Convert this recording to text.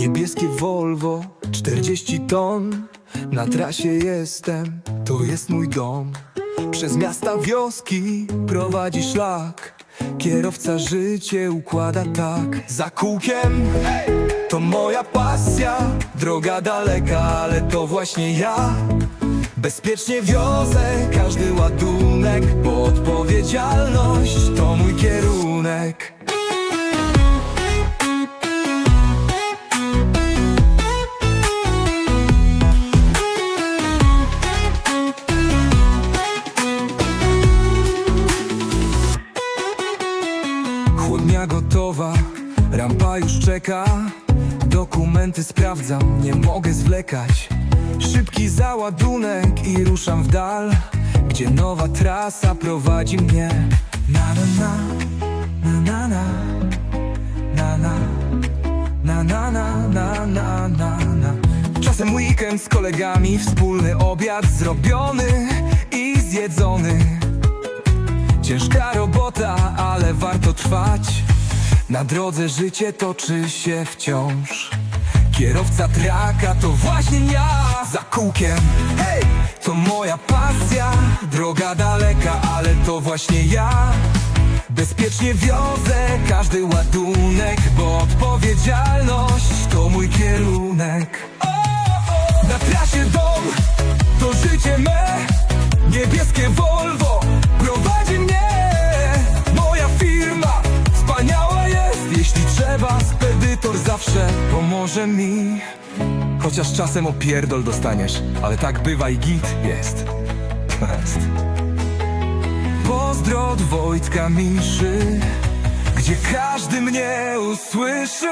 Niebieskie Volvo, 40 ton. Na trasie jestem, to jest mój dom. Przez miasta wioski prowadzi szlak. Kierowca życie układa tak. Za kółkiem to moja pasja. Droga daleka, ale to właśnie ja. Bezpiecznie wiozę każdy ładunek. Bo odpowiedzialność to mój kierunek Chłodnia gotowa, rampa już czeka Dokumenty sprawdzam, nie mogę zwlekać Szybki załadunek i ruszam w dal Gdzie nowa trasa prowadzi mnie na na, na na na Na na, na na na na na na na Czasem weekend z kolegami, wspólny obiad zrobiony i zjedzony Ciężka robota, ale warto trwać Na drodze życie toczy się wciąż. Kierowca traka to właśnie ja. Za kółkiem, hej! To moja pasja. Droga daleka, ale to właśnie ja. Bezpiecznie wiozę każdy ładunek Bo odpowiedzialność to mój kierunek. Na trasie dom to życie me zawsze pomoże mi. Chociaż czasem opierdol dostaniesz Ale tak bywa i git jest. Jest. Pozdro Wojtka Miszy Gdzie każdy mnie usłyszy